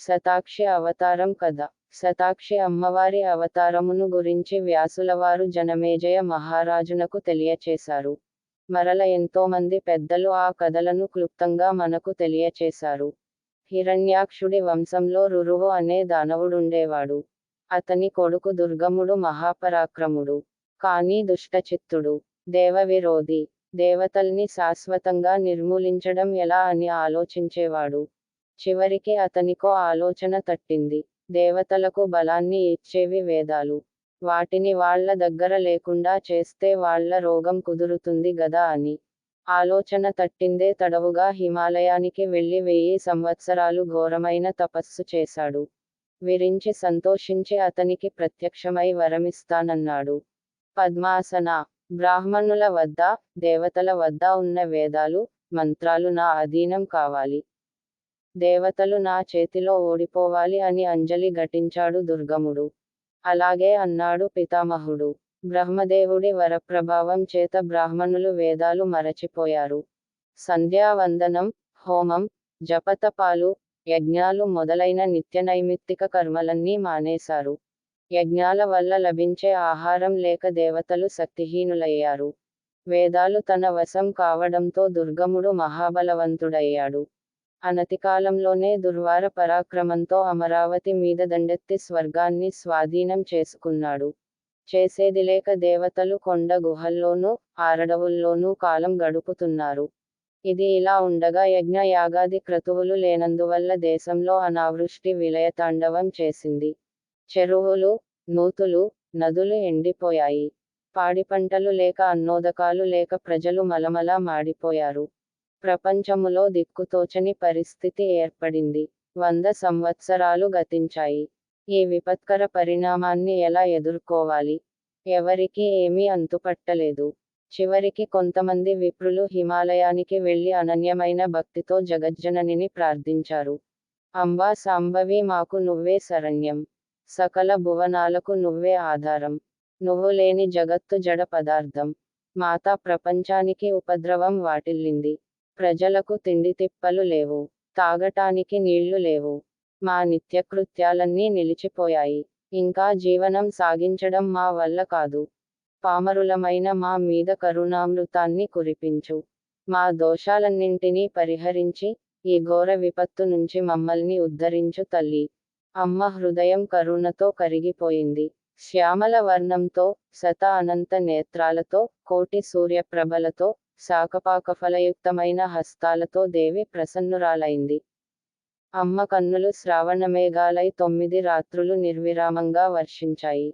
శతాక్షి అవతారం కథ. శతాక్షి అమ్మవారి అవతారమును గురించి వ్యాసులవారు జనమేజయ మహారాజునకు తెలియచేశారు. మరల ఎంతోమంది పెద్దలు ఆ కథలను క్లుప్తంగా మనకు తెలియచేశారు. హిరణ్యాక్షుడి వంశంలో రురువు అనే దానవుడుండేవాడు. అతని కొడుకు దుర్గముడు మహాపరాక్రముడు. కానీ దుష్టచిత్తుడు. దేవవిరోధి. దేవతల్ని శాశ్వతంగా నిర్మూలించడం ఎలా అని ఆలోచించేవాడు. చివరికి అతనికో ఆలోచన తట్టింది. దేవతలకు బలాన్ని ఇచ్చేవి వేదాలు. వాటిని వాళ్ళ దగ్గర లేకుండా చేస్తే వాళ్ళ రోగం కుదురుతుంది గదా అని. ఆలోచన తట్టిందే తడవుగా హిమాలయానికి వెళ్ళి వెయ్యి సంవత్సరాలు ఘోరమైన తపస్సు చేశాడు. విరించి సంతోషించి అతనికి ప్రత్యక్షమై వరమిస్తానన్నాడు. పద్మాసన బ్రాహ్మణుల వద్ద దేవతల వద్ద ఉన్న వేదాలు మంత్రాలు నా అధీనం కావాలి. దేవతలు నా చేతిలో ఓడిపోవాలి అని అంజలి ఘటించాడు దుర్గముడు. అలాగే అన్నాడు పితామహుడు. బ్రహ్మదేవుడి వరప్రభావం చేత బ్రాహ్మణులు వేదాలు మరచిపోయారు. సంధ్యావందనం హోమం జపతపాలు యజ్ఞాలు మొదలైన నిత్యనైమిత్తిక కర్మలన్నీ మానేశారు. యజ్ఞాల వల్ల లభించే ఆహారం లేక దేవతలు శక్తిహీనులయ్యారు. వేదాలు తన వశం కావడంతో దుర్గముడు మహాబలవంతుడయ్యాడు. అనతికాలంలోనే దుర్వార పరాక్రమంతో అమరావతి మీద దండెత్తి స్వర్గాన్ని స్వాధీనం చేసుకున్నాడు. చేసేది లేక దేవతలు కొండ గుహల్లోనూ ఆరడవుల్లోనూ కాలం గడుపుతున్నారు. ఇది ఇలా ఉండగా యజ్ఞ యాగాది క్రతువులు లేనందువల్ల దేశంలో అనావృష్టి విలయతాండవం చేసింది. చెరువులు నూతులు నదులు ఎండిపోయాయి. పాడి పంటలు లేక అన్నోదకాలు లేక ప్రజలు మలమలా మాడిపోయారు. ప్రపంచములో దిక్కుతోచని పరిస్థితి ఏర్పడింది. వంద సంవత్సరాలు గతించాయి. ఈ విపత్కర పరిణామాన్ని ఎలా ఎదుర్కోవాలి? ఎవరికీ ఏమీ అంతుపట్టలేదు. చివరికి కొంతమంది విప్రులు హిమాలయానికి వెళ్ళి అనన్యమైన భక్తితో జగజ్జననిని ప్రార్థించారు. అంబా సాంబవి మాకు నువ్వే శరణ్యం. సకల భువనాలకు నువ్వే ఆధారం. నువ్వు లేని జగత్తు జడ పదార్థం. మాతా ప్రపంచానికి ఉపద్రవం వాటిల్లింది. ప్రజలకు తిండి తిప్పలు లేవు తాగటానికి నీళ్ళు లేవు. మా నిత్యకృత్యాలన్నీ నిలిచిపోయాయి. ఇంకా జీవనం సాగించడం మా వల్ల కాదు. పామరులమైన మా మీద కరుణామృతాన్ని కురిపించు. మా దోషాలన్నింటినీ పరిహరించి ఈ ఘోర విపత్తు నుంచి మమ్మల్ని ఉద్ధరించు తల్లి. అమ్మ హృదయం కరుణతో కరిగిపోయింది. శ్యామల వర్ణంతో శత అనంత నేత్రాలతో కోటి సూర్యప్రభలతో శాకపాకఫలయుక్తమైన హస్తాలతో దేవి ప్రసన్నురాలైంది. అమ్మ కన్నులు శ్రావణమేఘాలై తొమ్మిది రాత్రులు నిర్విరామంగా వర్షించాయి.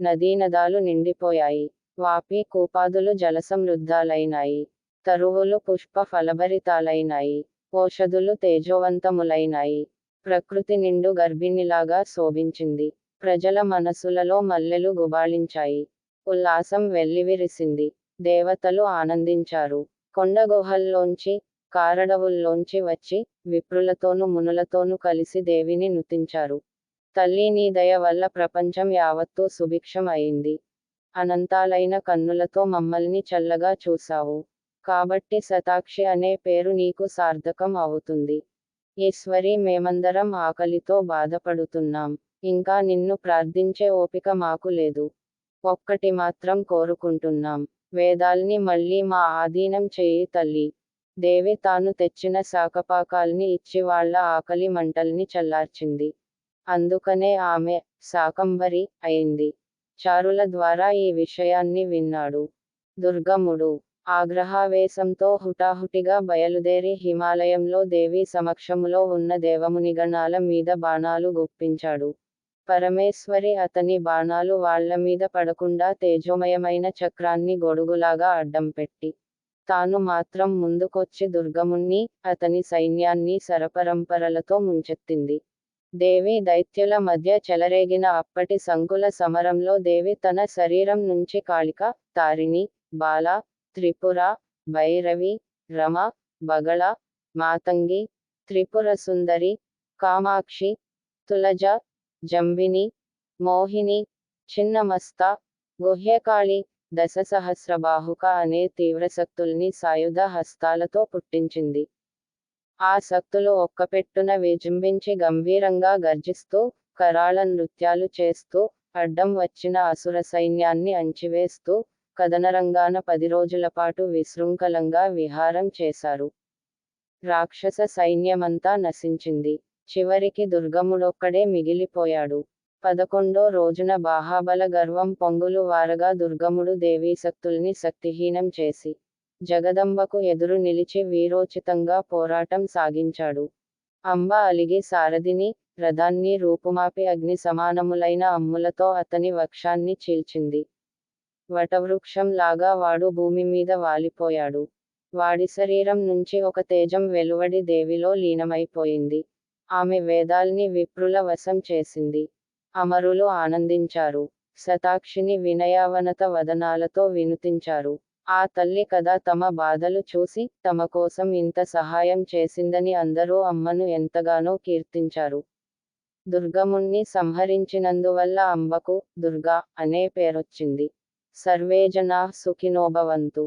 నదీనదాలు నిండిపోయాయి. వాపి కూపాదులు జలసమృద్ధాలైనాయి. తరువులు పుష్ప ఫలభరితాలైనాయి ఓషధులు తేజోవంతములైనాయి. ప్రకృతి నిండు గర్భిణిలాగా శోభించింది. ప్రజల మనసులలో మల్లెలు గుబాళించాయి. ఉల్లాసం వెల్లివిరిసింది. దేవతలు ఆనందించారు. కొండగుహల్లోంచి కారడవుల్లోంచి వచ్చి విప్రులతోనూ మునులతోనూ కలిసి దేవిని నుతించారు. తల్లి నీ దయ వల్ల ప్రపంచం యావత్తూ సుభిక్షం అయింది అనంతాలైన కన్నులతో మమ్మల్ని చల్లగా చూశావు. కాబట్టి శతాక్షి అనే పేరు నీకు సార్థకం అవుతుంది. ఈశ్వరి మేమందరం ఆకలితో బాధపడుతున్నాం. ఇంకా నిన్ను ప్రార్థించే ఓపిక మాకు లేదు. ఒక్కటి మాత్రం కోరుకుంటున్నాం. వేదాల్ని మళ్ళీ మా ఆధీనం చేయి తల్లి. దేవి తాను తెచ్చిన శాకపాకాల్ని ఇచ్చి వాళ్ళ ఆకలి మంటల్ని చల్లార్చింది. అందుకనే ఆమె శాకంబరి అయింది. చారుల ద్వారా ఈ విషయాన్ని విన్నాడు. దుర్గముడు ఆగ్రహావేశంతో హుటాహుటిగా బయలుదేరి హిమాలయంలో దేవి సమక్షములో ఉన్న దేవమునిగణాల మీద బాణాలు గుప్పించాడు. పరమేశ్వరి అతని బాణాలు వాళ్ళ మీద పడకుండా తేజోమయమైన చక్రాన్ని గొడుగులాగా అడ్డం పెట్టి తాను మాత్రం ముందుకొచ్చి దుర్గముణ్ణి అతని సైన్యాన్ని సరపరంపరలతో ముంచెత్తింది. దేవి దైత్యుల మధ్య చెలరేగిన అప్పటి సంకుల సమరంలో దేవి తన శరీరం నుంచి కాళిక తారిణి బాల త్రిపుర భైరవి రమ బగళ మాతంగి త్రిపుర సుందరి కామాక్షి తులజ జంబిని మోహిని చిన్నమస్త గుహ్యకాళి దశసహస్రబాహుక అనే తీవ్రశక్తుల్ని సాయుధ హస్తాలతో పుట్టించింది. ఆ శక్తులు ఒక్కపెట్టున విజృంభించి గంభీరంగా గర్జిస్తూ కరాళ నృత్యాలు చేస్తూ అడ్డం వచ్చిన అసుర సైన్యాన్ని అంచివేస్తూ కథనరంగాన పది రోజుల పాటు విశృంఖలంగా విహారం చేశారు. రాక్షస సైన్యమంతా నశించింది. చివరికి దుర్గముడొక్కడే మిగిలిపోయాడు. పదకొండో రోజున బాహాబల గర్వం పొంగులు వారగా దుర్గముడు దేవీశక్తుల్ని శక్తిహీనం చేసి జగదంబకు ఎదురు నిలిచి వీరోచితంగా పోరాటం సాగించాడు. అంబ అలిగి సారథిని రథాన్ని రూపుమాపి అగ్ని సమానములైన అమ్ములతో అతని వక్షాన్ని చీల్చింది. వటవృక్షం లాగా వాడు భూమి మీద వాలిపోయాడు. వాడి శరీరం నుంచి ఒక తేజం వెలువడి దేవిలో లీనమైపోయింది. ఆమె వేదాల్ని విప్రుల వశం చేసింది. అమరులు ఆనందించారు. శతాక్షిని వినయావనత వదనాలతో వినుతించారు. ఆ తల్లి కదా తమ బాధలు చూసి తమ కోసం ఇంత సహాయం చేసిందని అందరూ అమ్మను ఎంతగానో కీర్తించారు. దుర్గముణ్ణి సంహరించినందువల్ల అంబకు దుర్గా అనే పేరొచ్చింది. సర్వేజనా సుఖినోభవంతు.